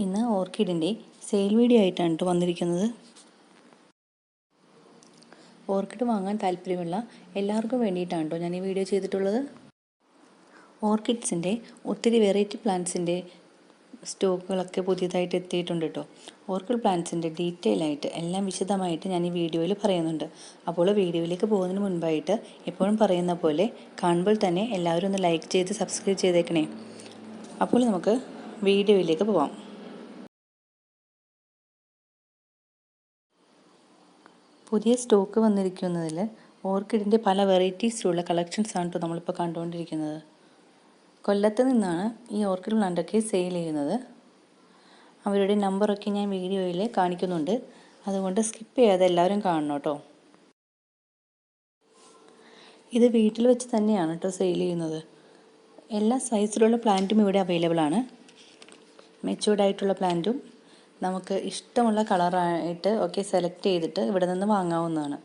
ഇന്ന് ഓർക്കിഡിന്റെ sale video ആയിട്ടാണ് വന്നിരിക്കുന്നത്. ഓർക്കിഡ് വാങ്ങാൻ താല്പര്യമുള്ള എല്ലാവർക്കും വേണ്ടിയിട്ടാണ് കേട്ടോ ഞാൻ ഈ വീഡിയോ ചെയ്തിട്ടുള്ളത്. ഓർക്കിഡ്സിന്റെ ഒത്തിരി വെറൈറ്റി പ്ലാന്റ്സിന്റെ സ്റ്റോക്കുകളൊക്കെ പുതിയതായിട്ട് എത്തിയിട്ടുണ്ട് കേട്ടോ ഓർക്കിഡ് പ്ലാന്റ്സിന്റെ ഡീറ്റെയിൽ ആയിട്ട് എല്ലാം വിശദമായിട്ട് ഞാൻ ഈ വീഡിയോയിൽ പറയുന്നുണ്ട്. അപ്പോൾ വീഡിയോയിലേക്ക് പോകുന്നതിന് മുൻപായിട്ട് എപ്പോഴും പറയുന്ന പോലെ കാണുമ്പോൾ തന്നെ എല്ലാവരും ഒന്ന് ലൈക്ക് ചെയ്ത് സബ്സ്ക്രൈബ് ചെയ്തേക്കണേ. അപ്പോൾ നമുക്ക് വീഡിയോയിലേക്ക് പോവാം. പുതിയ സ്റ്റോക്ക് വന്നിരിക്കുന്നതിൽ ഓർക്കിഡിന്റെ പല വെറൈറ്റീസിലുള്ള കളക്ഷൻസാണ് കേട്ടോ നമ്മളിപ്പോൾ കണ്ടുകൊണ്ടിരിക്കുന്നത്. കൊല്ലത്ത് നിന്നാണ് ഈ ഓർക്കിഡ് പ്ലാന്റൊക്കെ സെയിൽ ചെയ്യുന്നത്. അവരുടെ നമ്പറൊക്കെ ഞാൻ വീഡിയോയിൽ കാണിക്കുന്നുണ്ട്. അതുകൊണ്ട് സ്കിപ്പ് ചെയ്യാതെ എല്ലാവരും കാണണം കേട്ടോ. ഇത് വീട്ടിൽ വെച്ച് തന്നെയാണ് കേട്ടോ സെയിൽ ചെയ്യുന്നത്. എല്ലാ സൈസിലുള്ള പ്ലാന്റും ഇവിടെ അവൈലബിൾ ആണ് മെച്ചൂർഡ് ആയിട്ടുള്ള പ്ലാന്റും നമുക്ക് ഇഷ്ടമുള്ള കളറായിട്ട് ഒക്കെ സെലക്ട് ചെയ്തിട്ട് ഇവിടെ നിന്ന് വാങ്ങാവുന്നതാണ്.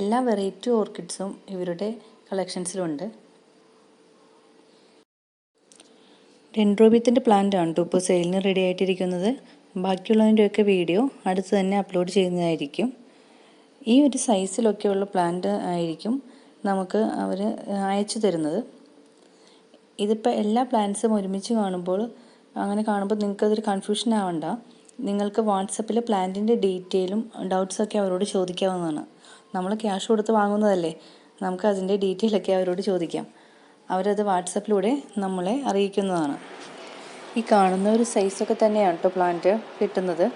എല്ലാ വെറൈറ്റി ഓർക്കിഡ്സും ഇവരുടെ കളക്ഷൻസിലുണ്ട് ഡെൻഡ്രോബിയത്തിന്റെ പ്ലാന്റ് ആണ് ഇപ്പോൾ സെയിലിന് റെഡി ആയിട്ടിരിക്കുന്നത്. ബാക്കിയുള്ളതിന്റെയൊക്കെ വീഡിയോ അടുത്ത് തന്നെ അപ്ലോഡ് ചെയ്യുന്നതായിരിക്കും. ഈ ഒരു സൈസിലൊക്കെയുള്ള പ്ലാന്റ് ആയിരിക്കും നമുക്ക് അവർ അയച്ചു തരുന്നത്. ഇതിപ്പോൾ എല്ലാ പ്ലാന്റ്സും ഒരുമിച്ച് കാണുമ്പോൾ അങ്ങനെ കാണുമ്പോൾ നിങ്ങൾക്കതൊരു കൺഫ്യൂഷൻ ആവണ്ട. നിങ്ങൾക്ക് വാട്സപ്പിൽ പ്ലാന്റിന്റെ ഡീറ്റെയിലും ഡൗട്ട്സൊക്കെ അവരോട് ചോദിക്കാവുന്നതാണ്. നമ്മൾ ക്യാഷ് കൊടുത്ത് വാങ്ങുന്നതല്ലേ? നമുക്ക് അതിന്റെ ഡീറ്റെയിലൊക്കെ അവരോട് ചോദിക്കാം. അവരത് വാട്സപ്പിലൂടെ നമ്മളെ അറിയിക്കുന്നതാണ്. ഈ കാണുന്ന ഒരു സൈസൊക്കെ തന്നെയാണ് കേട്ടോ പ്ലാന്റ് കിട്ടുന്നത്.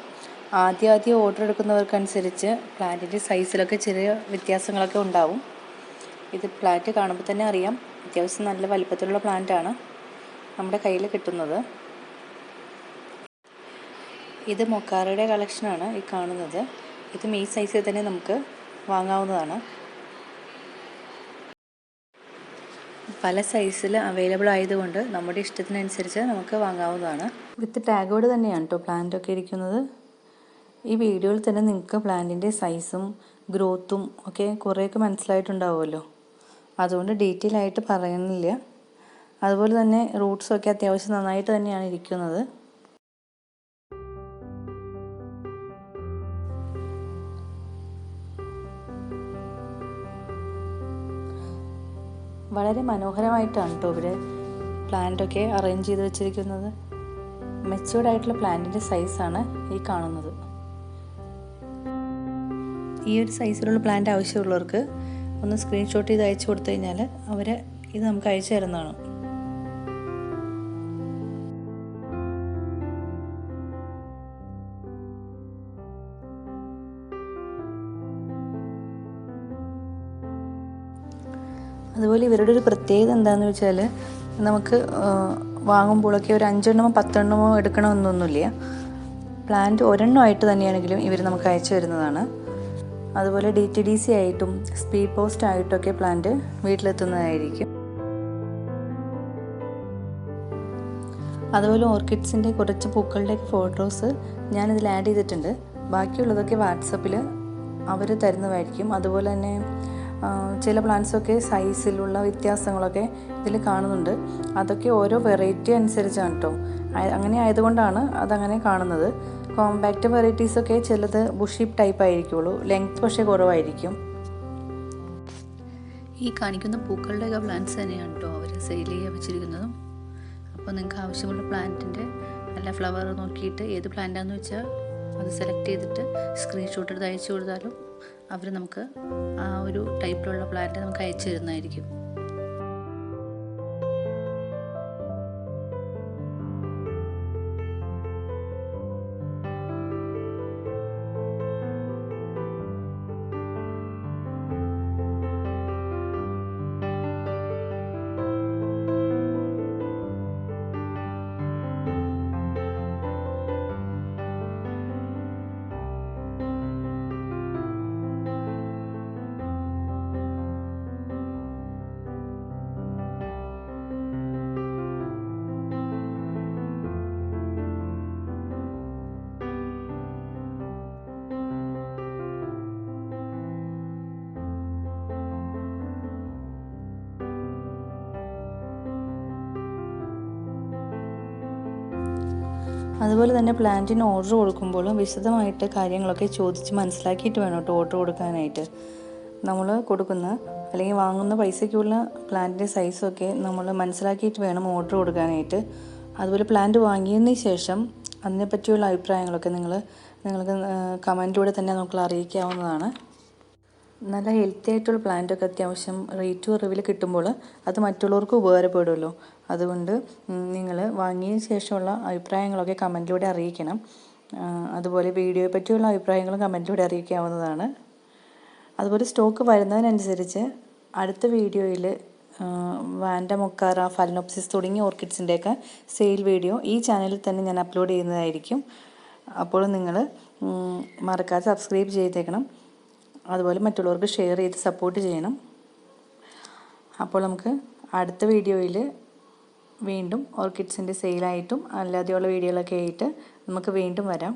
ആദ്യം ആദ്യം ഓർഡർ എടുക്കുന്നവർക്കനുസരിച്ച് പ്ലാന്റിന്റെ സൈസിലൊക്കെ ചെറിയ വ്യത്യാസങ്ങളൊക്കെ ഉണ്ടാവും. ഇത് പ്ലാന്റ് കാണുമ്പോൾ തന്നെ അറിയാം. അത്യാവശ്യം നല്ല വലിപ്പത്തിലുള്ള പ്ലാന്റാണ് നമ്മുടെ കയ്യിൽ കിട്ടുന്നത്. ഇത് മൊക്കാറയുടെ കളക്ഷനാണ് ഈ കാണുന്നത്. ഇതും ഈ സൈസിൽ തന്നെ നമുക്ക് വാങ്ങാവുന്നതാണ്. പല സൈസിൽ അവൈലബിൾ ആയതുകൊണ്ട് നമ്മുടെ ഇഷ്ടത്തിനനുസരിച്ച് നമുക്ക് വാങ്ങാവുന്നതാണ്. വിത്ത് ടാഗോട് തന്നെയാണ് കേട്ടോ പ്ലാന്റ് ഒക്കെ ഇരിക്കുന്നത്. ഈ വീഡിയോയിൽ തന്നെ നിങ്ങൾക്ക് പ്ലാന്റിന്റെ സൈസും ഗ്രോത്തും ഒക്കെ കുറേയൊക്കെ മനസ്സിലായിട്ടുണ്ടാവുമല്ലോ. അതുകൊണ്ട് ഡീറ്റെയിൽ ആയിട്ട് പറയുന്നില്ല അതുപോലെ തന്നെ റൂട്ട്സൊക്കെ അത്യാവശ്യം നന്നായിട്ട് തന്നെയാണ് ഇരിക്കുന്നത്. വളരെ മനോഹരമായിട്ടാണ് കേട്ടോ ഇവർ പ്ലാന്റൊക്കെ അറേഞ്ച് ചെയ്ത് വെച്ചിരിക്കുന്നത്. മെച്ചൂർഡ് ആയിട്ടുള്ള പ്ലാന്റിന്റെ സൈസാണ് ഈ കാണുന്നത്. ഈ ഒരു സൈസിലുള്ള പ്ലാന്റ് ആവശ്യമുള്ളവർക്ക് ഒന്ന് സ്ക്രീൻഷോട്ട് ചെയ്ത് അയച്ചു കൊടുത്തു കഴിഞ്ഞാൽ അവർ ഇത് നമുക്ക് അയച്ചു തരുന്നതാണ്. അതുപോലെ ഇവരുടെ ഒരു പ്രത്യേകത എന്താണെന്ന് വെച്ചാൽ നമുക്ക് വാങ്ങുമ്പോഴൊക്കെ ഒരു അഞ്ചെണ്ണമോ പത്തെണ്ണമോ എടുക്കണമെന്നൊന്നുമില്ല. പ്ലാന്റ് ഒരെണ്ണമായിട്ട് തന്നെയാണെങ്കിലും ഇവർ നമുക്ക് അയച്ചു തരുന്നതാണ്. അതുപോലെ ഡി ടി ഡി സി ആയിട്ടും സ്പീഡ് പോസ്റ്റ് ആയിട്ടൊക്കെ പ്ലാന്റ് വീട്ടിലെത്തുന്നതായിരിക്കും. അതുപോലെ ഓർക്കിഡ്സിന്റെ കുറച്ച് പൂക്കളുടെ ഫോട്ടോസ് ഞാനിതിൽ ആഡ് ചെയ്തിട്ടുണ്ട്. ബാക്കിയുള്ളതൊക്കെ വാട്സപ്പിൽ അവർ തരുന്നതായിരിക്കും. അതുപോലെ തന്നെ ചില പ്ലാന്റ്സൊക്കെ സൈസിലുള്ള വ്യത്യാസങ്ങളൊക്കെ ഇതിൽ കാണുന്നുണ്ട്. അതൊക്കെ ഓരോ വെറൈറ്റി അനുസരിച്ചാണ് കേട്ടോ അങ്ങനെ ആയതുകൊണ്ടാണ് അതങ്ങനെ കാണുന്നത്. കോമ്പാക്റ്റ് വെറൈറ്റീസൊക്കെ ചിലത് ബുഷിപ്പ് ടൈപ്പ് ആയിരിക്കുള്ളൂ. ലെങ്ത് പക്ഷേ കുറവായിരിക്കും. ഈ കാണിക്കുന്ന പൂക്കളുടെയൊക്കെ പ്ലാന്റ്സ് തന്നെയാണ് കേട്ടോ അവർ സെയിൽ ചെയ്യാൻ വെച്ചിരിക്കുന്നതും. അപ്പോൾ നിങ്ങൾക്ക് ആവശ്യമുള്ള പ്ലാന്റിന്റെ നല്ല ഫ്ലവർ നോക്കിയിട്ട് ഏത് പ്ലാന്റാണെന്ന് വെച്ചാൽ അത് സെലക്ട് ചെയ്തിട്ട് സ്ക്രീൻഷോട്ട് എടുത്ത് അയച്ചു കൊടുത്താലും അവർ നമുക്ക് ആ ഒരു ടൈപ്പിലുള്ള പ്ലാന്റ് നമുക്ക് അയച്ചു തരുന്നതായിരിക്കും. അതുപോലെ തന്നെ പ്ലാന്റിന് ഓർഡർ കൊടുക്കുമ്പോഴും വിശദമായിട്ട് കാര്യങ്ങളൊക്കെ ചോദിച്ച് മനസ്സിലാക്കിയിട്ട് വേണം കേട്ടോ ഓർഡർ കൊടുക്കാനായിട്ട്. നമ്മൾ കൊടുക്കുന്ന അല്ലെങ്കിൽ വാങ്ങുന്ന പൈസയ്ക്കുള്ള പ്ലാന്റിന്റെ സൈസൊക്കെ നമ്മൾ മനസ്സിലാക്കിയിട്ട് വേണം ഓർഡർ കൊടുക്കാനായിട്ട്. അതുപോലെ പ്ലാന്റ് വാങ്ങിയതിന് ശേഷം അതിനെപ്പറ്റിയുള്ള അഭിപ്രായങ്ങളൊക്കെ നിങ്ങൾ നിങ്ങൾക്ക് കമന്റിലൂടെ തന്നെ നമുക്ക് അറിയിക്കാവുന്നതാണ് നല്ല ഹെൽത്തി ആയിട്ടുള്ള പ്ലാന്റൊക്കെ അത്യാവശ്യം റേറ്റ് കുറവിൽ കിട്ടുമ്പോൾ അത് മറ്റുള്ളവർക്ക് ഉപകാരപ്പെടുമല്ലോ. അതുകൊണ്ട് നിങ്ങൾ വാങ്ങിയ ശേഷമുള്ള അഭിപ്രായങ്ങളൊക്കെ കമന്റിലൂടെ അറിയിക്കണം. അതുപോലെ വീഡിയോയെ പറ്റിയുള്ള അഭിപ്രായങ്ങളും കമന്റിലൂടെ അറിയിക്കാവുന്നതാണ്. അതുപോലെ സ്റ്റോക്ക് വരുന്നതിനനുസരിച്ച് അടുത്ത വീഡിയോയിൽ വാൻഡ മൊക്കാറ ഫലനോപ്സിസ് തുടങ്ങിയ ഓർക്കിഡ്സിന്റെയൊക്കെ സെയിൽ വീഡിയോ ഈ ചാനലിൽ തന്നെ ഞാൻ അപ്ലോഡ് ചെയ്യുന്നതായിരിക്കും. അപ്പോൾ നിങ്ങൾ മറക്കാതെ സബ്സ്ക്രൈബ് ചെയ്തേക്കണം. അതുപോലെ മറ്റുള്ളവർക്ക് ഷെയർ ചെയ്ത് സപ്പോർട്ട് ചെയ്യണം. അപ്പോൾ നമുക്ക് അടുത്ത വീഡിയോയിൽ വീണ്ടും ഓർക്കിഡ്സിന്റെ സെയിലായിട്ടും അല്ലാതെയുള്ള വീഡിയോകളൊക്കെ ആയിട്ട് നമുക്ക് വീണ്ടും വരാം.